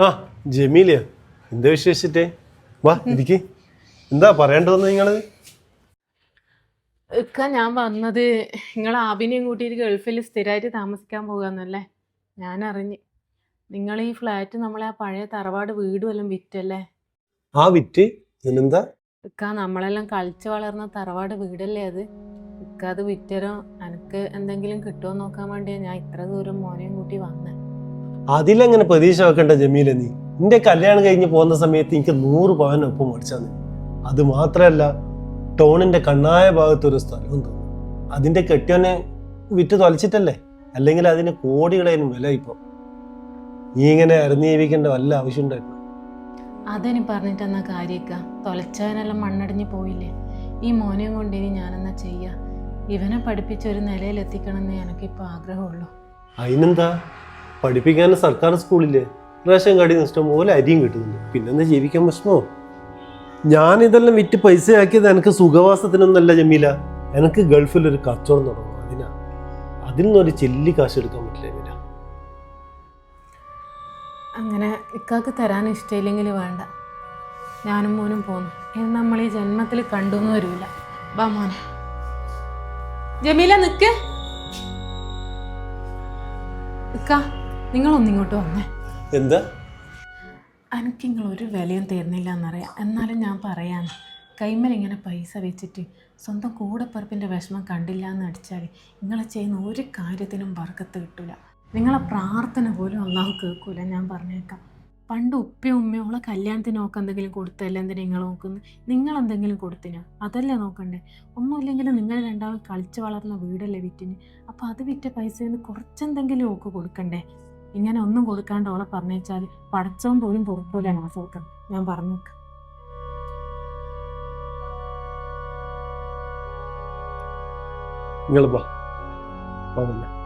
ആ ജമീലിയ എന്താ വിശേഷിച്ചിട്ടേ? വാ ഇരിക്ക്. എന്താ പറയേണ്ടതെന്ന് നിങ്ങൾ ഇക്ക ഞാൻ വന്നത് നിങ്ങൾ ആബിനെയും കൂട്ടിയിട്ട് ഗൾഫിൽ സ്ഥിരമായിട്ട് താമസിക്കാൻ പോകാന്നല്ലേ? ഞാൻ അറിഞ്ഞ് നിങ്ങൾ ഈ ഫ്ലാറ്റ് നമ്മളെ ആ പഴയ തറവാട് വീട് വല്ലതും വിറ്റല്ലേ? ആ വിറ്റ്. ഇതിനെന്താ ഇക്ക നമ്മളെല്ലാം കളിച്ചു വളർന്ന തറവാട് വീടല്ലേ അത്? ഇക്ക അത് വിറ്റരോ? എനിക്ക് എന്തെങ്കിലും കിട്ടുമോ നോക്കാൻ വേണ്ടിയാ ഞാൻ ഇത്ര ദൂരം മോനെയും കൂട്ടി വന്നത് അതിലെങ്ങനെ പ്രതീക്ഷ വെക്കണ്ട ജമീല നീ? നിന്റെ കല്യാണം കഴിഞ്ഞ് പോകുന്ന സമയത്ത് എനിക്ക് നൂറ് പവൻ ഒപ്പം മേടിച്ചാന്ന് അത് മാത്രമല്ല ടോണിന്റെ കണ്ണായ ഭാഗത്ത് ഒരു സ്ഥലവും തോന്നും. അതിന്റെ കെട്ടിയോനെ വിറ്റ് തൊലച്ചിട്ടല്ലേ? അല്ലെങ്കിൽ അതിന് കോടികളതിനും വില ഇപ്പൊ നീ ഇങ്ങനെ അറിഞ്ഞീവിക്കേണ്ട വല്ല ആവശ്യം ഉണ്ടായിരുന്നു? അതിനി പറഞ്ഞിട്ട് എന്നാ കാര്യക്ക? തൊലച്ചവനെല്ലാം മണ്ണടിഞ്ഞ് പോയില്ലേ? ഈ മോനെയും കൊണ്ട് ഇനി ഞാനെന്നാ ചെയ്യാ? ഇവനെ പഠിപ്പിച്ച് ഒരു നിലയിൽ എത്തിക്കണമെന്ന് എനിക്കിപ്പോൾ ആഗ്രഹമുള്ളൂ. അതിനെന്താ? പഠിപ്പിക്കാൻ സർക്കാർ സ്കൂളില്ലേ റേഷൻ കാർഡിൽ നിന്ന് ഇഷ്ടം പോലെ അരിയും കിട്ടുന്നുണ്ട്. പിന്നെന്താ ജീവിക്കാൻ പ്രശ്നമോ ഞാൻ ഇതെല്ലാം വിറ്റ് പൈസ ആക്കിയത് എനിക്ക് സുഖവാസത്തിനൊന്നല്ല ജമീല. എനിക്ക് ഗൾഫിൽ ഒരു കച്ചവടം തുടങ്ങും അതിനാ. അതിൽ നിന്നൊരു ചില്ലി കാശ് എടുക്കാൻ പറ്റില്ല ജമീല. അങ്ങനെ ഇക്കാക്ക് തരാൻ ഇഷ്ടമില്ലെങ്കിൽ വേണ്ട. ഞാനും മോനും പോന്നു. ഇത് നമ്മൾ ഈ ജന്മത്തിൽ കണ്ടൊന്നും വരില്ല ബാ ജമീല നിക്ക്. ഇക്ക. നിങ്ങളൊന്നിങ്ങോട്ട് വന്നേ. എന്താ? എനിക്ക് നിങ്ങൾ ഒരു വിലയും തരുന്നില്ല എന്നറിയാം എന്നാലും ഞാൻ പറയാൻ കൈമൽ ഇങ്ങനെ പൈസ വെച്ചിട്ട് സ്വന്തം കൂടെപ്പറപ്പിന്റെ വിഷമം കണ്ടില്ല എന്ന് അടിച്ചാൽ നിങ്ങളെ ചെയ്യുന്ന ഒരു കാര്യത്തിനും വർക്കത്ത് കിട്ടില്ല നിങ്ങളെ പ്രാർത്ഥന പോലും അള്ളാഹു കേൾക്കൂല. ഞാൻ പറഞ്ഞേക്കാം. പണ്ട് ഉപ്പയും ഉമ്മയും ഉള്ള കല്യാണത്തിനൊക്കെ എന്തെങ്കിലും കൊടുത്തല്ല എന്തിനാ നിങ്ങൾ നോക്കുന്നത് നിങ്ങൾ എന്തെങ്കിലും കൊടുത്തിനോ? അതല്ലേ നോക്കണ്ടേ? ഒന്നുമില്ലെങ്കിലും നിങ്ങൾ രണ്ടാളും കളിച്ച് വളർന്ന വീടല്ലേ വിറ്റിന്. അപ്പോൾ അത് വിറ്റ പൈസയിൽ നിന്ന് കുറച്ചെന്തെങ്കിലും ഓക്ക് കൊടുക്കണ്ടേ? ഇങ്ങനെ ഒന്നും കൊടുക്കാണ്ട് ഓളെ പറഞ്ഞേച്ചാൽ പടച്ചവും പോലും പൊറുപ്പോലെ നാസോക്കാം ഞാൻ പറഞ്ഞേക്കാം. നിങ്ങൾ വന്നേ.